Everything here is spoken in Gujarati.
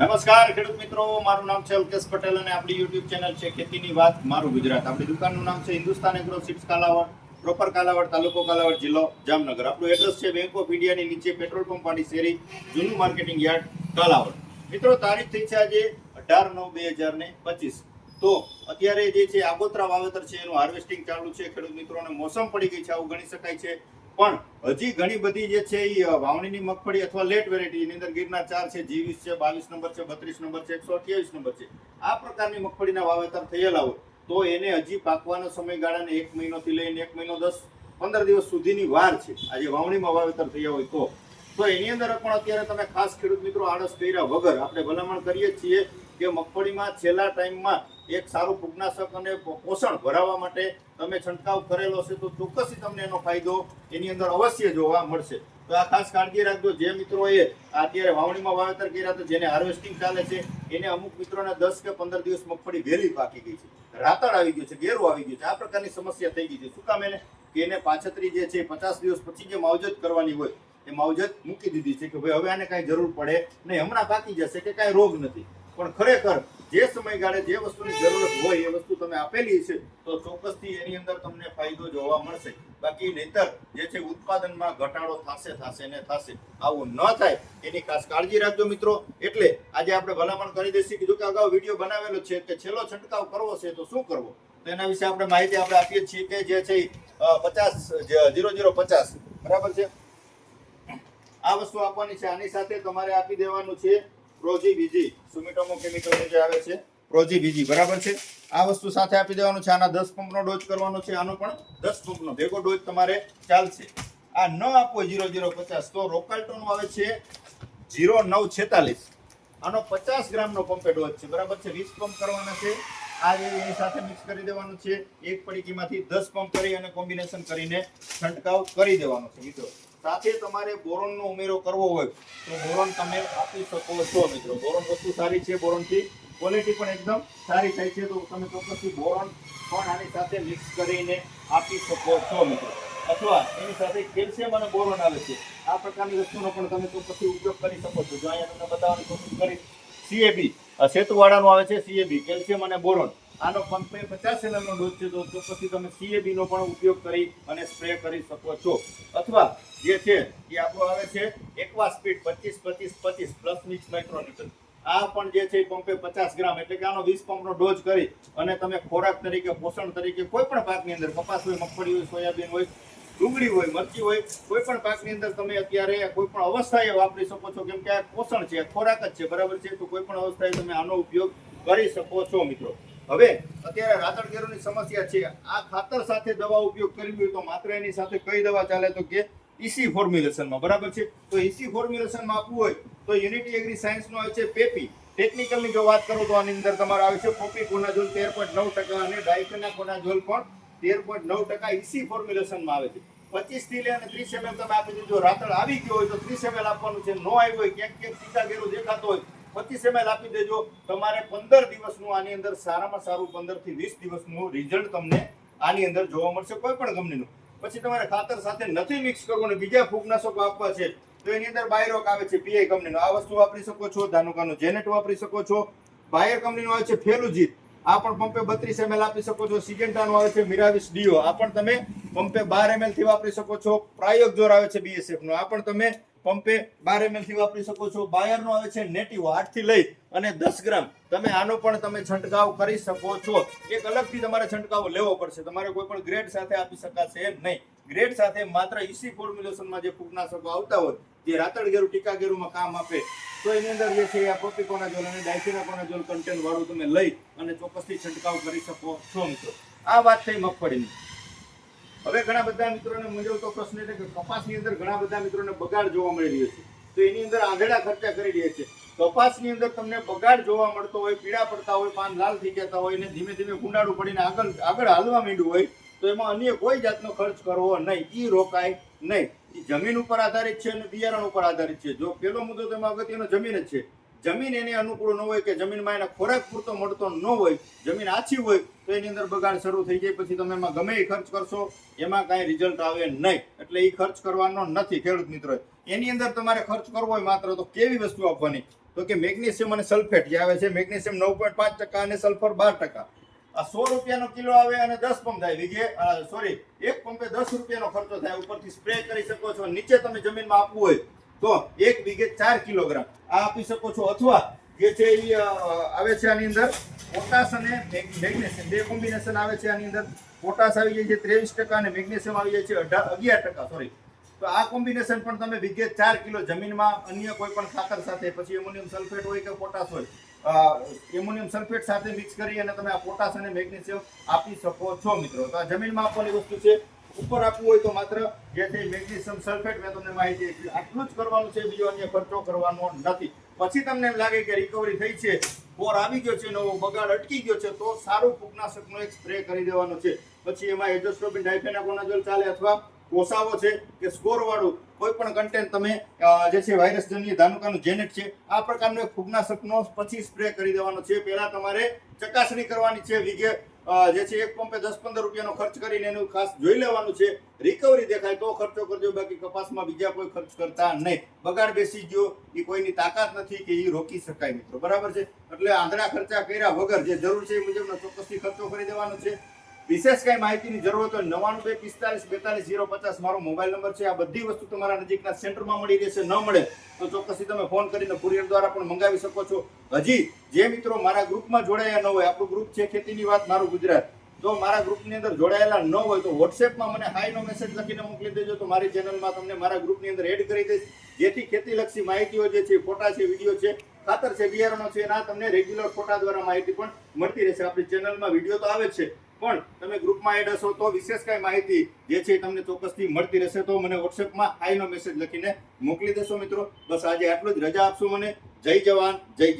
નમસ્કાર, ખેડૂત મિત્રો. મારું નામ છે અલ્કેશ પટેલ અને આપણી યુટ્યુબ ચેનલ છે ખેતીની વાત, મારું ગુજરાત. આપણી દુકાનનું નામ છે Hindustan agro seeds Kalavad proper Kalavad, તાલુકો કાલાવડ જિલ્લો જામનગર. આપણું એડ્રેસ છે બેંક ઓફ ઇન્ડિયાની નીચે પેટ્રોલ પંપ વાળી શેરી, જૂનું માર્કેટિંગ યાર્ડ, કાલાવડ. મિત્રો, તારીખ થઈ છે આજે અઢાર નવ બે હજાર ને પચીસ. તો અત્યારે જે છે આગોતરા વાવેતર છે, એનું હાર્વેસ્ટિંગ ચાલુ છે. ખેડૂત મિત્રોને મોસમ પડી ગઈ છે, આવું ગણી શકાય છે. પણ હજી ઘણી બધી જે છે એ વાવણીની મગફળી અથવા લેટ વેરાયટી એની અંદર ગીરના ચાર છે, જીવીસ છે, બાવીસ નંબર છે, બત્રીસ નંબર છે, એકસો અઠ્યાવીસ નંબર છે. આ પ્રકારની મગફળીના વાવેતર થયેલા હોય તો એને હજી પાકવાના સમયગાળાને એક મહિનોથી લઈને એક મહિનો દસ પંદર દિવસ સુધીની વાર છે. આજે વાવણીમાં વાવેતર થયા હોય તો. તો એની અંદર પણ અત્યારે તમે ખાસ ખેડૂત મિત્રો આળસ કર્યા વગર આપણે ભલામણ કરીએ છીએ કે મગફળીમાં છેલ્લા ટાઈમમાં એક સારું ફૂગનાશક અને પોષણ ભરાવવા માટે તમે છંટકાવ કરેલો છે તો ચોક્કસથી તમને એનો ફાયદો એની અંદર અવશ્ય જોવા મળશે. તો આ ખાસ કાળજી રાખજો. જે મિત્રોએ અત્યારે વાવણીમાં વાવેતર કર્યા હતા, જેને હાર્વેસ્ટિંગ ચાલે છે, એને અમુક મિત્રોને દસ કે પંદર દિવસ મગફળી વહેલી પાકી ગઈ છે. રાતળ આવી ગયું છે, ગેરું આવી ગયું છે. આ પ્રકારની સમસ્યા થઈ ગઈ છે. શું કામ એને? કે એને પાછતરી જે છે, પચાસ દિવસ પછી જે માવજત કરવાની હોય, એ માવજત મૂકી દીધી છે કે ભાઈ હવે આને કાંઈ જરૂર પડે નહીં. હમણાં પાકી જશે કે કાંઈ રોગ નથી. પણ ખરેખર જે સમયગાળે જે વસ્તુની જરૂરત હોય એ વસ્તુ તમે આપેલી છે, તો ચોક્કસથી એની અંદર તમને ફાયદો જોવા મળશે. બાકી નહીતર જે છે ઉત્પાદનમાં ઘટાડો થશે થશે ને થશે, આવું ન થાય. એની ખાસ કાળજી રાખજો મિત્રો. એટલે આજે આપણે ભલામણ કરી દઈશું કે જો કે અગાઉ વીડિયો બનાવેલો છે કે છેલ્લો છંટકાવ કરવો છે, તો શું કરવો? તો એના વિશે આપણે માહિતી આપણે આપીએ છીએ કે જે છે પચાસ જીરો જીરો, પચાસ. બરાબર છે? આ વસ્તુ આપવાની છે. આની સાથે તમારે આપી દેવાનું છે પ્રોજી બીજી સુમિટોમો કેમિકલ જે આવે છે. પ્રોજી બીજી બરાબર છે? આ વસ્તુ સાથે આપી દેવાનું છે, આના દસ પંપનો ડોઝ કરવાનો છે, આનો પણ દસ પંપનો ભેગો ડોઝ તમારે ચાલશે. આ ન આપવો જીરો જીરો પચાસ, તો રોકાલ્ટોનું આવે છે જીરો નવ છેતાલીસ. આનો પચાસ ગ્રામનો પંપે ડોઝ છે, બરાબર છે? વીસ પંપ કરવાના છે. આ જે એની સાથે મિક્સ કરી દેવાનું છે, એક પડીકીમાંથી દસ પંપ કરી અને કોમ્બિનેશન કરીને છંટકાવ કરી દેવાનો છે, મિત્રો. સાથે તમારે બોરોનનો ઉમેરો કરવો હોય તો બોરોન તમે આપી શકો છો મિત્રો. બોરોન વસ્તુ સારી છે બોરોનથી. ક્વોલિટી પણ એકદમ સારી થાય છે. તો તમે ચોક્કસથી બોરોન પણ આની સાથે મિક્સ કરીને આપી શકો છો મિત્રો. અથવા એની સાથે કેલ્શિયમ અને બોરોન આવે છે. આ પ્રકારની વસ્તુનો પણ તમે ચોક્કસથી ઉપયોગ કરી શકો છો. જો અહીંયા તમને બતાવવાની કોશિશ કરી સીએબી સેતુવાળાનું આવે છે સીએબી કેલ્શિયમ અને બોરોન. આનો પંપે પચાસ એમએલ નો ડોઝ છે, તો પછી તમે સીએબીનો પણ ઉપયોગ કરી અને સ્પ્રે કરી શકો છો. અથવા જે છે, એ આપણો આવે છે, એકવા સ્પીડ પચીસ પચીસ પચીસ પ્લસ વીસ માઇક્રોમીટર આ પણ જે છે પંપે પચાસ ગ્રામ, એટલે કે આનો વીસ પંપનો ડોઝ કરી અને તમે ખોરાક તરીકે, પોષણ તરીકે કોઈ પણ પાકની અંદર, કપાસ હોય, મગફળી હોય, સોયાબીન હોય, ડુંગળી હોય, મરચી હોય, કોઈ પણ પાકની અંદર તમે અત્યારે કોઈ પણ અવસ્થાએ વાપરી શકો છો, કેમ કે આ પોષણ છે ખોરાક જ છે, બરાબર છે? તો કોઈ પણ અવસ્થાએ તમે આનો ઉપયોગ કરી શકો છો, મિત્રો. હવે અત્યારે રાતળ ગેરુની સમસ્યા છે. આ ખાતર સાથે દવા ઉપયોગ કરવી હોય તો માત્ર એની સાથે કઈ દવા ચાલે તો કે ઈસી ફોર્મ્યુલેશનમાં બરાબર છે? તો ઈસી ફોર્મ્યુલેશનમાં આપવું હોય તો યુનિટી એગ્રી સાયન્સનો આવે છે પેપી ટેકનિકલની જો વાત કરું તો આની અંદર તમારે આવે છે પોપી કોનાઝોલ તેર પોઈન્ટ નવ ટકા અને ડાયફેના કોનાઝોલ પણ તેર પોઈન્ટ નવ ટકા ઈસી ફોર્મ્યુલેશનમાં આવે છે. પચીસથી લઈને ત્રીસ એમએલ તમે આપી દેજો રાતળ આવી ગયો હોય તો ત્રીસ એમએલ આપવાનું છે. નો આવ્યો હોય, ક્યાંક ક્યાંક ટીકા ગેરો દેખાતો હોય પચીસ એમએલ આપી દેજો. તમારે પંદર દિવસનું આની અંદર સારામાં સારું પંદરથી વીસ દિવસનું રિઝલ્ટ તમને આની અંદર જોવા મળશે કોઈ પણ કંપનીનું પછી તમારે ખાતર સાથે નથી મિક્સ કરવું ને બીજા ફૂગનાશકો આપવા છે. તો એની અંદર બાયરોક આવે છે પીઆઈ કંપનીનો આ વસ્તુ વાપરી શકો છો, ધાનુકાનું જેનેટ વાપરી શકો છો. બાયર કંપનીનો આવે છે ફેલુજીત આ પણ પંપે બત્રીસ એમએલ આપી શકો છો. સિજેન્ટાનો આવે છે મિરાવિસ ડીઓ. આ પણ તમે પંપે બાર એમએલથી વાપરી શકો છો. પ્રાયોગ જોર આવે છે બીએસએફ નો. આ પણ તમે પંપે બાર એમએલથી વાપરી શકો છો. બાયર નો આવે છે નેટિવ. આઠથી લઈ અને દસ ગ્રામ. તમે આનો પણ તમે છંટકાવ કરી શકો છો. એક અલગથી તમારે છંટકાવ લેવો પડશે. તમારે કોઈ પણ ગ્રેડ સાથે આપી શકાશે નહીં. ગ્રેડ સાથે માત્ર ઈસી ફોર્મ્યુલેશનમાં જે ફૂગનાશકો આવતા હોય, જે રાતળ ગેરું, ટીકા ગેરુમાં કામ આપે, તો એની અંદર જે છે આ પ્રોપિકોનાઝોલ અને ડાયફિનાકોનાઝોલ કન્ટેન્ટ વાળું તમે લઈ અને ચોક્કસથી છંટકાવ કરી શકો છો મિત્રો. આ વાત થઈ મગફળીની. હવે ઘણા બધા મિત્રોને મૂંઝવતો પ્રશ્ન છે કે કપાસની અંદર ઘણા બધા મિત્રોને બગાડ જોવા મળી રહ્યો છે. તો એની અંદર આંધળા ખર્ચા કરી રહ્યા છે. કપાસની અંદર તમને બગાડ જોવા મળતો હોય પીળા પડતા હોય, પાન લાલ થઈ જતા હોય ને ધીમે ધીમે ગુંડાળું પડીને આગળ આગળ હાલવા માંડ્યું હોય તો એમાં અન્ય કોઈ જાતનો ખર્ચ કરવો નહીં. એ રોકાય નહીં. એ જમીન ઉપર આધારિત છે અને બિયારણ ઉપર આધારિત છે. જો પેલો મુદ્દો તો એમાં અગત્યનો જમીન જ છે. જમીન એને અનુકૂળ ન હોય કે જમીનમાં એને ખોરાક પૂરતો મળતો ન હોય, જમીન આછી હોય, તો એની અંદર બગાડ શરૂ થઈ જાય. પછી તમે એમાં ગમે એ ખર્ચ કરશો, એમાં કાંઈ રિઝલ્ટ આવે નહીં. એટલે એ ખર્ચ કરવાનો નથી, ખેડૂત મિત્રો. એની અંદર તમારે ખર્ચ કરવો હોય માત્ર તો કેવી વસ્તુ આપવાની? તો કે મેગ્નેશિયમ અને સલ્ફેટ જે આવે છે, મેગ્નેશિયમ નવ પોઈન્ટ પાંચ ટકા અને સલ્ફર બાર ટકા. આ સો રૂપિયાનો કિલો આવે અને દસ પંપ થાય વીઘે. સોરી એક પંપે દસ રૂપિયાનો ખર્ચો થાય. ઉપરથી સ્પ્રે કરી શકો છો. નીચે તમે જમીનમાં આપવું હોય તો એક વીઘે ચાર કિલોગ્રામ. આ આપી શકો છો. અથવા જે છે એ આવે છે આની અંદર પોટાશ અને મેગ્નેશિયમ. બે કોમ્બિનેશન આવે છે આની અંદર. પોટાશ આવી જાય છે ત્રેવીસ ટકા અને મેગ્નેશિયમ આવી જાય છે અઢાર અગિયાર ટકા. સોરી તો આ કોમ્બિનેશન પણ તમે વિગે ચાર કિલો જમીનમાં અન્ય કોઈ પણ ખાતર સાથે, પછી એમોનિયમ સલ્ફેટ હોય કે પોટાશ હોય એમોનિયમ સલ્ફેટ સાથે મિક્સ કરી અને તમે આ પોટાશ અને મેગ્નેશિયમ આપી શકો છો મિત્રો. તો આ જમીનમાં આપવાની વસ્તુ છે, ઉપર આપવું હોય તો માત્ર જે છે મેગ્નેશિયમ સલ્ફેટ મેં તમને માહિતી આપી. આટલું જ કરવાનું છે, બીજો અન્ય ખર્ચો કરવાનો નથી. પછી તમને એમ લાગે કે રિકવરી થઈ છે, બોર આવી ગયો છે, નવો બગાડ અટકી ગયો છે, તો સારું ફૂગનાશકનો એક સ્પ્રે કરી દેવાનો છે. પછી એમાં એજોસ્ટ્રોબિન ડાયફેનાકોનાઝોલ ચાલે અથવા કોસાવો છે કે સ્કોરવાળું કોઈ પણ કન્ટેન્ટ તમે જે છે વાયરસ જન્ય ધાનુકાનું જેનેટ છે આ પ્રકારનો એક ફૂગનાશકનો પછી સ્પ્રે કરી દેવાનો છે. પહેલાં તમારે ચકાસણી કરવાની છે અ, જે છે એક પંપે દસ પંદર રૂપિયાનો ખર્ચ કરીને એનું ખાસ જોઈ લેવાનું છે. રિકવરી દેખાય તો ખર્ચો કરજો બાકી કપાસમાં બીજા કોઈ ખર્ચ કરતા નહીં. બગાડ બેસી ગયો એ કોઈની તાકાત નથી કે એ રોકી શકાય મિત્રો. બરાબર છે? એટલે આંધળા ખર્ચા કર્યા વગર જે જરૂર છે એ મુજબનો ચોક્કસથી ખર્ચો કરી દેવાનો છે. વિશેષ કઈ માહિતીની જરૂર હોય તો નવાણું બે પિસ્તાલીસ બેતાલીસ ઝીરો પચાસ મારો મોબાઈલ નંબર છે. આ બધી વસ્તુ તમારા નજીકના સેન્ટરમાં મળી રહેશે, ન મળે તો ચોક્કસથી તમે ફોન કરીને કુરિયર દ્વારા પણ મંગાવી શકો છો. હજી જે મિત્રો મારા ગ્રુપમાં જોડાયા ન હોય, આપણું ગ્રુપ છે ખેતીની વાત, મારું ગુજરાત. જો મારા ગ્રુપની અંદર જોડાયેલા ન હોય તો વોટ્સએપમાં મને હાઈનો મેસેજ લખીને મોકલી દેજો તો મારી ચેનલમાં તમને મારા ગ્રુપની અંદર એડ કરી દઈશ. જેથી ખેતીલક્ષી માહિતીઓ જે છે, ફોટા છે, વીડિયો છે, ખાતર છે, બિયારણો છે, એના તમને રેગ્યુલર ફોટા દ્વારા માહિતી પણ મળતી રહેશે. આપણી ચેનલમાં વીડિયો તો આવે જ છે. પણ તમે ગ્રુપમાં એડ હશો તો વિશેષ કઈ માહિતી જે છે તમને ચોક્કસથી મળતી રહેશે. તો મને વોટ્સએપમાં હાઈનો મેસેજ લખીને મોકલી દેશો મિત્રો. બસ આજે આટલું જ. રજા આપશો મને. જય જવાન, જય